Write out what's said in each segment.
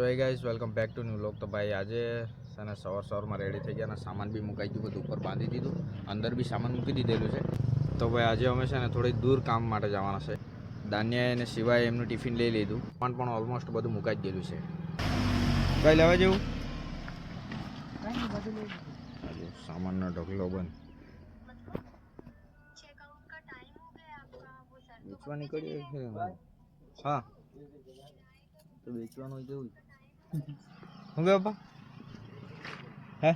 So hey guys welcome back to new look તો ભાઈ આજે છે ને સવાર સવારમાં રેડી થઈ ગયા અને સામાન બી મુકાઈ ગયું બધું ઉપર બાંધી દીધું. અંદર બી સામાન મૂકી દીધેલું છે. તો ભાઈ આજે અમે છે ને થોડી દૂર કામ માટે જવાના છે. દાનિયા અને સિવાય એમનું ટિફિન લઈ લીધું. પણ પણ ઓલમોસ્ટ બધું મુકાઈ ગયેલું છે. કઈ લેવા જેવું? સામાનનો ઢગલો બંધ. વેચવા કરી હા. તો વેચવાનું હોય કેવું શું કે પપ્પા? હે?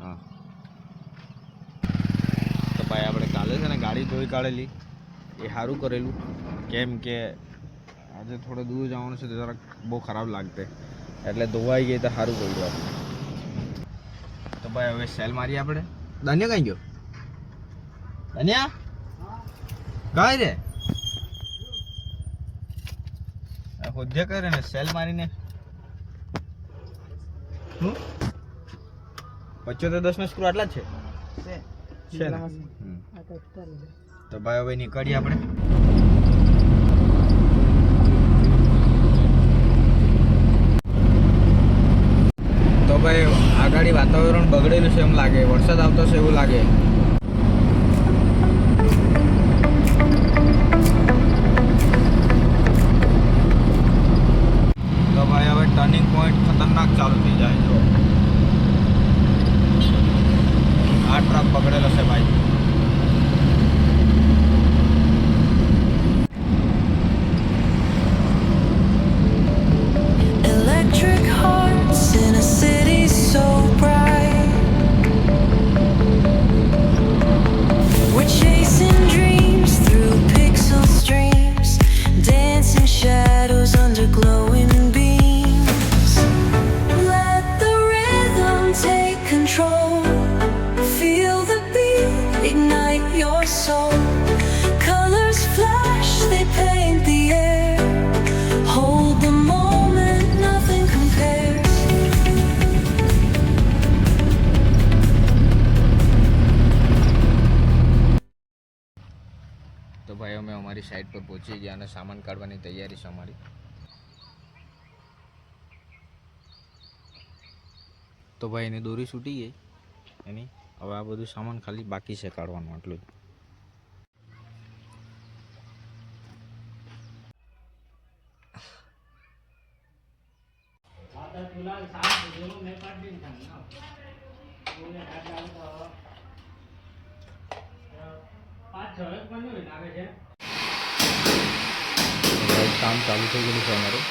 હા. તો ભાઈ આપણે કાલે છે ને ગાડી ધોઈ કાઢેલી. એ સારું કરેલું. કેમ કે આજે થોડે દૂર જવાનું છે તો જરાક બહુ ખરાબ લાગતે. એટલે ધોવાઈ ગઈ તો સારું કર્યું આપણે. તો ભાઈ હવે સેલ મારીએ આપણે. દાનિયા કઈ ગયો? દાનિયા? કાંઈ રે? આ હોદ્ય કરે ને સેલ મારીને. પચોતેર દસ નો સ્ક્રૂ આટલા જ છે? છે. ને? તો ભાઈ હવે નીકળીએ આપણે. તો ભાઈ આગાડી વાતાવરણ બગડેલું છે એમ લાગે. વરસાદ આવતો છે એવું લાગે. તો ભાઈ હવે ટર્નિંગ પોઈન્ટ ખતરનાક ચાલુ થઈ જાય તો ભાઈ, અમે અમારી સાઈડ પર પહોંચી ગયા અને સામાન કાઢવાની તૈયારી છે અમારી તો ભાઈ, એની દોરી છૂટી ગઈ. એની. હવે આ બધું સામાન ખાલી બાકી છે કાઢવાનું, આટલું જ. કામ ચાલુ થઈ ગયેલું છે અમારું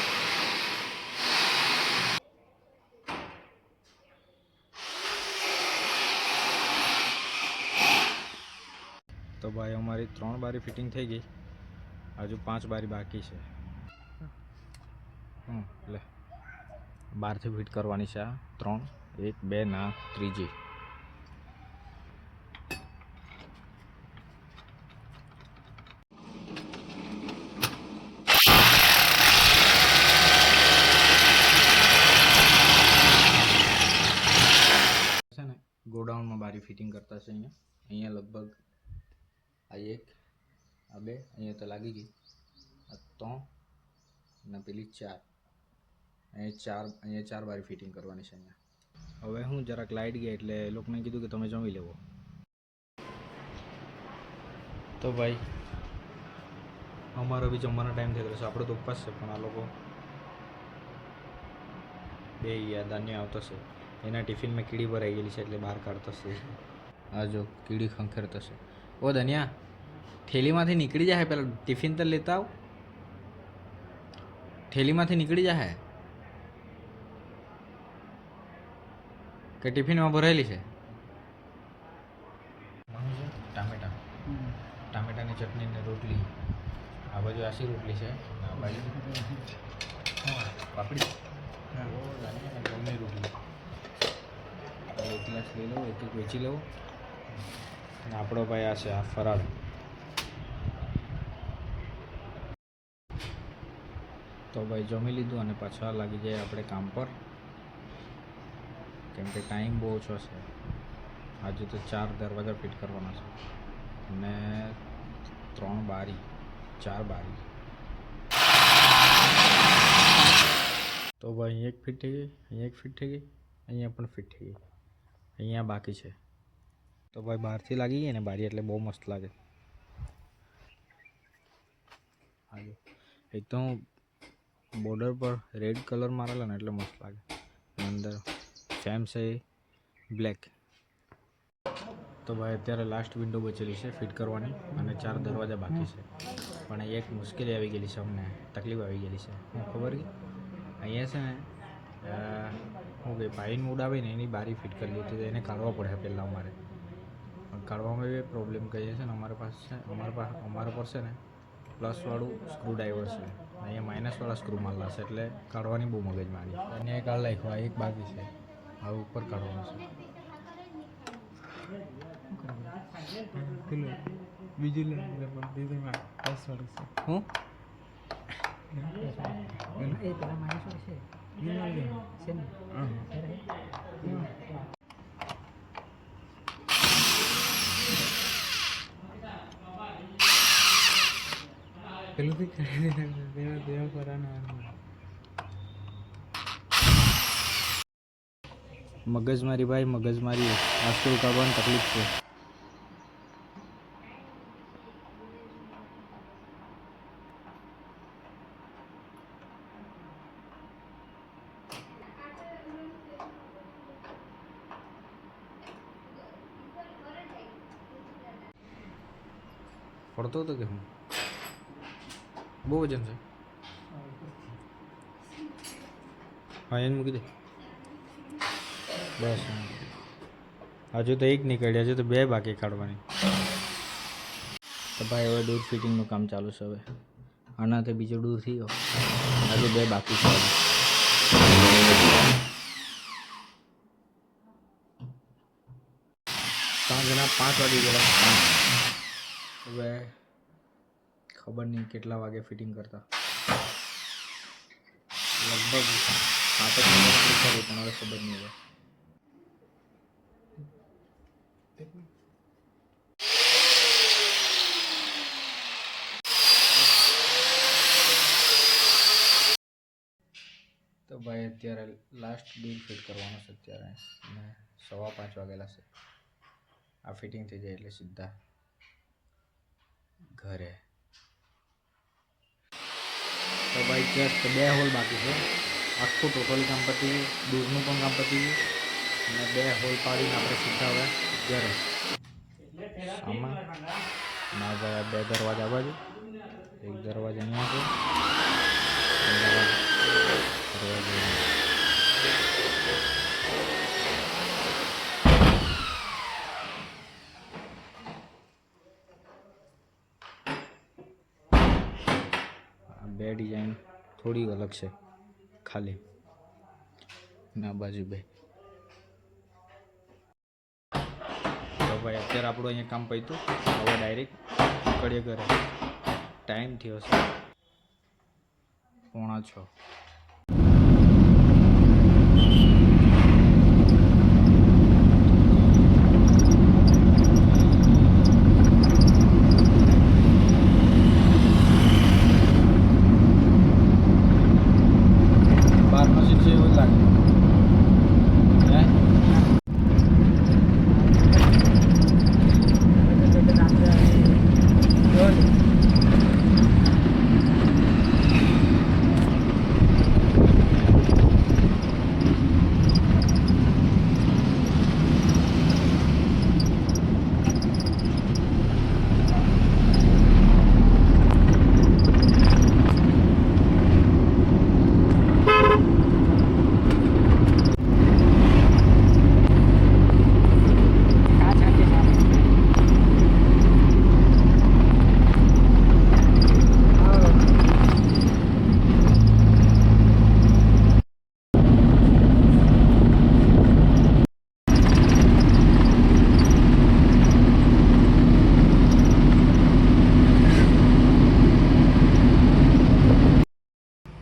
તો ભાઈ, અમારી ત્રણ બારી ફિટિંગ થઈ ગઈ. હજુ પાંચ બારી બાકી છે. હમ, લે. બારથી ફિટ કરવાની છે આ. ત્રણ, એક, બે, ના, ત્રીજી છે ને બારી ફિટિંગ કરતા છે અહીંયા. અહીંયા લગભગ આ એક, આ બે, અહીંયા તો લાગી ગઈ. આ ત્રણ અને પેલી ચાર. અહીંયા ચાર અહીંયા ચાર બારી ફિટિંગ કરવાની છે અહીંયા. હવે હું જરાક લાઇટ ગયા એટલે એ લોકોને કીધું કે તમે જમી લેવો. તો ભાઈ, અમારો બી જમવાનો ટાઈમ થઈ ગયો છે. આપણો તો ઉપવાસ છે, પણ આ લોકો બે યાદ અન્ય આવતો છે. એના ટિફિનમાં કીડી ભરાઈ ગયેલી છે એટલે બહાર કાઢતો છે આ જો કીડી ખંખેરતો છે ઓ ધનિયા, થેલીમાંથી નીકળી જાય પેલા ટિફિન તો લેતા આવ. થેલીમાંથી નીકળી જાય કે ટિફિનમાં ભરાયેલી છે? ટામેટા. ટામેટાની ચટણી ને રોટલી. આ બાજુ આશી રોટલી છે. આ બાજુ. પાપડી ઓ, દાનિયા, ઘઉંની રોટલી આપણે એક ગ્લાસ લઈ લઉં એક એક વેચી લઉં. આપણો ભાઈ આ છે આ ફરાળ. તો ભાઈ જમી લીધું અને પાછા લાગી જાય આપણે કામ પર. કેમ કે ટાઈમ બહુ ઓછો છે. આજે તો ચાર દરવાજા ફિટ કરવાના છે. અને ત્રણ બારી, ચાર બારી. તો ભાઈ અહીંયા એક ફિટ થઈ ગઈ, અહીંયા એક ફિટ થઈ ગઈ, અહીંયા પણ ફિટ થઈ ગઈ. અહીંયા બાકી છે. તો ભાઈ બહારથી લાગી ગઈ ને બારી એટલે બહુ મસ્ત લાગે. હાજો એક તો હું બોર્ડર પર રેડ કલર મારેલા ને એટલે મસ્ત લાગે. અંદર સેમ છે બ્લેક તો ભાઈ અત્યારે લાસ્ટ વિન્ડો બચેલી છે ફિટ કરવાની અને ચાર દરવાજા બાકી છે. પણ એક મુશ્કેલી આવી ગયેલી છે અમને, તકલીફ આવી ગયેલી છે. હું ખબર કે? અહીંયા છે ને અ, શું કે પાઇન મૂડ આવે ને એની બારી ફિટ કરી લીધી તો એને કાઢવા પડે પહેલાં અમારે. કાઢવામાં એ પ્રોબ્લેમ કહીએ છે ને અમારા પાસે છે અમારા પાસે અમારા પર છે ને પ્લસવાળું સ્ક્રૂ ડ્રાઈવર છે. અહીંયા માઇનસવાળા સ્ક્રૂ મારલા છે એટલે કાઢવાની બહુ મગજ મારી. અને એક કાઢ નાખ્યો આ એક બાકી છે. આ ઉપર કાઢવાનું છે. બીજું લે પણ બીજું માં છે. હું? એ પેલા માણસ છે. પેલું કરી કરવાના મગજમારી ભાઈ મગજ મારી સ્ક્રૂ કાઢવાની તકલીફ છે. પડતો હતો કે હું? બહુ વજન છે. હા, એને મૂકી દે. બસ. હજુ તો એક નીકળી, હજુ તો બે બાકી કાઢવાની. તો ભાઈ, હવે દૂધ ફિટિંગનું કામ ચાલુ છે હવે. આનાથી બીજો દૂર થઈ ગયો હજુ બે બાકી છે. સાંજના પાંચ વાગી પાંચ હવે ખબર નહીં કેટલા વાગે ફિટિંગ કરતા. લગભગ સાત જ કરી પણ હવે ખબર નહીં હવે. તો ભાઈ અત્યારે લાસ્ટ બિલ ફિટ કરવાનું છે અત્યારે. અને સવા પાંચ વાગેલા છે. આ ફિટિંગ થઈ જાય એટલે સીધા. ઘરે. તો ભાઈ જસ્ટ બે હોલ બાકી છે. આખું ટોટલ કામ પતી ગયું. દૂરનું પણ કામ પતી ગયું. અને બે હોલ પાડીને આપણે સીધા હવે ઘરે. આમાં ના બે દરવાજા બાજુ. એક દરવાજા અહીંયા છે. દરવાજો અહીંયા. આ બે ડિઝાઇન થોડી અલગ છે, ખાલી. ના બાજુ બે. તો ભાઈ, અત્યારે આપણું અહીંયા કામ પૈતું હવે ડાયરેક્ટ નીકળીએ ઘરે. ટાઈમ થયો છે. પોણા છ બારનો સીટ છે એવું જ લાગે હે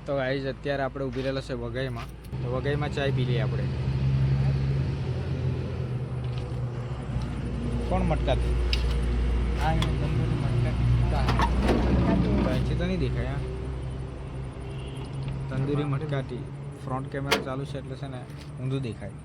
તો ગાઈઝ અત્યારે આપણે ઊભી રહેલા છે વઘઈમાં. તો વઘઈમાં ચાય પી લઈએ આપણે. કોણ મટકાતી? આ તંદુરી મટકા. તો નહીં દેખાય તંદૂરી મટકાતી. ફ્રન્ટ કેમેરા ચાલુ છે એટલે છે ને ઊંધું દેખાય.